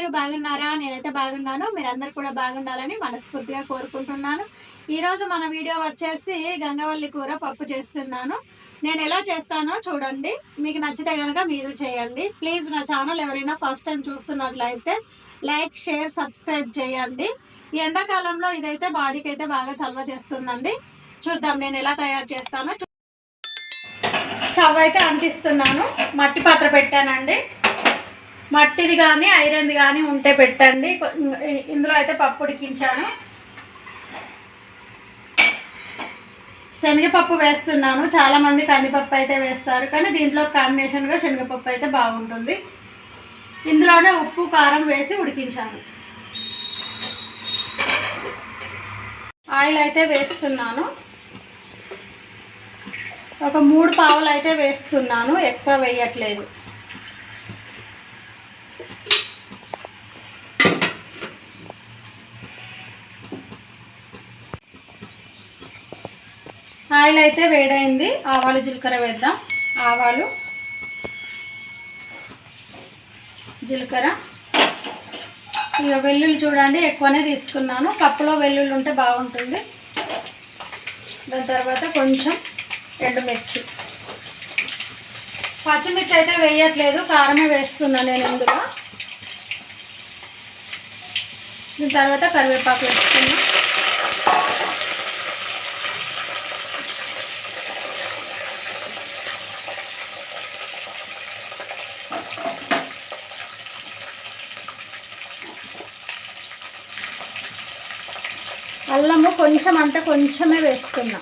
అందరూ బాగున్నారా? నేనైతే బాగున్నాను. మీరందరూ కూడా బాగుండాలని మనస్ఫూర్తిగా కోరుకుంటున్నాను. ఈరోజు మన వీడియో వచ్చేసి గంగవల్లి కూర పప్పు చేస్తున్నాను. నేను ఎలా చేస్తానో చూడండి. మీకు నచ్చితే కనుక మీరు చేయండి. ప్లీజ్ నా ఛానల్ ఎవరైనా ఫస్ట్ టైం చూస్తున్నట్లయితే లైక్ షేర్ సబ్స్క్రైబ్ చేయండి. ఎండాకాలంలో ఇదైతే బాడీకి అయితే బాగా చలవ చేస్తుందండి. చూద్దాం నేను ఎలా తయారు చేస్తానో స్టవ్ అయితే అంటిస్తున్నాను. మట్టి పాత్ర పెట్టానండి. మట్టిది కానీ ఐరన్ది కానీ ఉంటే పెట్టండి. ఇందులో అయితే పప్పు ఉడికించాను. శనగపప్పు వేస్తున్నాను. చాలామంది కందిపప్పు అయితే వేస్తారు కానీ దీంట్లో కాంబినేషన్గా శనగపప్పు అయితే బాగుంటుంది. ఇందులోనే ఉప్పు కారం వేసి ఉడికించాను. ఆయిల్ అయితే వేస్తున్నాను. ఒక మూడు పావులు అయితే వేస్తున్నాను. ఎక్కువ వేయట్లేదు. ఆయిల్ అయితే వేడైంది. ఆవాలు జీలకర్ర వేద్దాం. ఆవాలు జీలకర్ర. ఇక వెల్లుల్లి చూడండి ఎక్కువనే తీసుకున్నాను. పప్పులో వెల్లుల్లి ఉంటే బాగుంటుంది. దాని తర్వాత కొంచెం ఎండుమిర్చి. పచ్చిమిర్చి అయితే వేయట్లేదు కారమే వేస్తున్నాను నేను ఇందులో దీని తర్వాత కరివేపాకు వేసుకున్నాను అల్లము కొంచెం అంటే కొంచెమే వేస్తున్నా.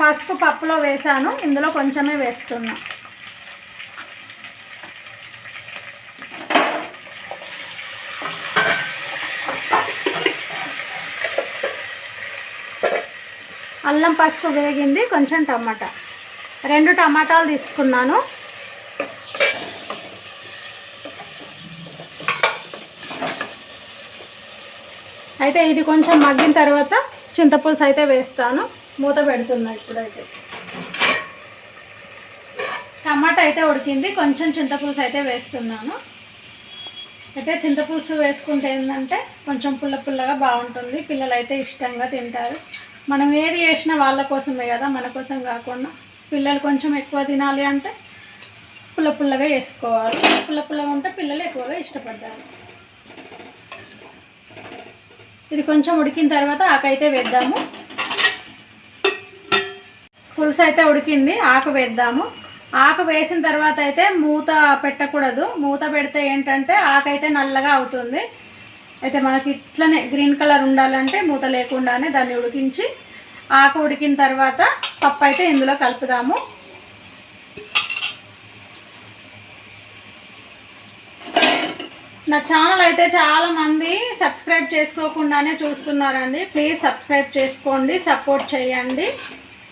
పసుపు పప్పులో వేసాను ఇందులో కొంచెమే వేస్తున్నా. అల్లం పసుపు వేగింది కొంచెం టమాటా. రెండు టమాటాలు తీసుకున్నాను. అయితే ఇది కొంచెం మగ్గిన తర్వాత చింతపులుసు అయితే వేస్తాను. మూత పెడుతున్నా ఇప్పుడైతే. టమాటా అయితే ఉడికింది. కొంచెం చింతపులుసు అయితే వేస్తున్నాను. అయితే చింతపులుసు వేసుకుంటే ఏంటంటే కొంచెం పుల్ల పుల్లగా బాగుంటుంది. పిల్లలు అయితే ఇష్టంగా తింటారు. మనం ఏది చేసినా వాళ్ళ కోసమే కదా మన కోసం కాకుండా పిల్లలు కొంచెం ఎక్కువ తినాలి అంటే పుల్ల పుల్లగా వేసుకోవాలి. పుల్ల పుల్లగా ఉంటే పిల్లలు ఎక్కువగా ఇష్టపడతారు. ఇది కొంచెం ఉడికిన తర్వాత ఆకైతే వేద్దాము. పులుసు అయితే ఉడికింది ఆకు వేద్దాము. ఆకు వేసిన తర్వాత అయితే మూత పెట్టకూడదు. మూత పెడితే ఏంటంటే ఆకు అయితే నల్లగా అవుతుంది. అయితే మనకి ఇట్లనే గ్రీన్ కలర్ ఉండాలంటే మూత లేకుండానే దాన్ని ఉడికించి ఆకు ఉడికిన తర్వాత పప్పు అయితే ఇందులో కలుపుదాము. నా ఛానల్ అయితే చాలా మంది సబ్స్క్రైబ్ చేసుకోకుండానే చూస్తున్నారండి. ప్లీజ్ సబ్స్క్రైబ్ చేసుకోండి సపోర్ట్ చేయండి.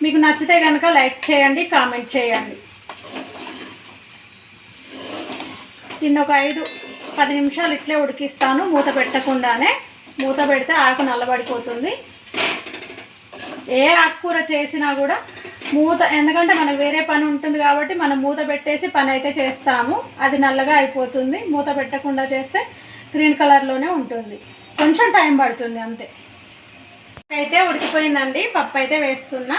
మీకు నచ్చితే కనుక లైక్ చేయండి కామెంట్ చేయండి. దీన్ని ఒక ఐదు పది నిమిషాలు ఇట్లే ఉడికిస్తాను. మూత పెట్టకుండానే. మూత పెడితే ఆకు నల్లబడిపోతుంది. ఏ ఆకుకూర చేసినా కూడా మూత ఎందుకంటే మనకు వేరే పని ఉంటుంది కాబట్టి మనం మూత పెట్టేసి పని అయితే చేస్తాము. అది నల్లగా అయిపోతుంది. మూత పెట్టకుండా చేస్తే గ్రీన్ కలర్లోనే ఉంటుంది. కొంచెం టైం పడుతుంది అంతే. అయితే ఉడికిపోయిందండి. పప్పు అయితే వేస్తున్నా.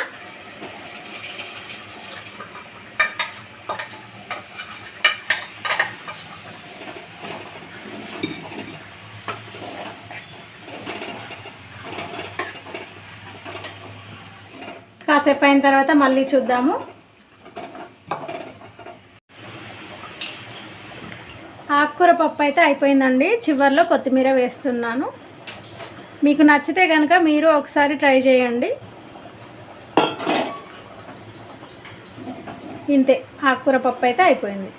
కాసేపు అయిన తర్వాత మళ్ళీ చూద్దాము. ఆకుకూర పప్పు అయితే అయిపోయిందండి. చివరిలో కొత్తిమీర వేస్తున్నాను. మీకు నచ్చితే కనుక మీరు ఒకసారి ట్రై చేయండి. ఇంతే ఆకుకూర పప్పు అయితే అయిపోయింది.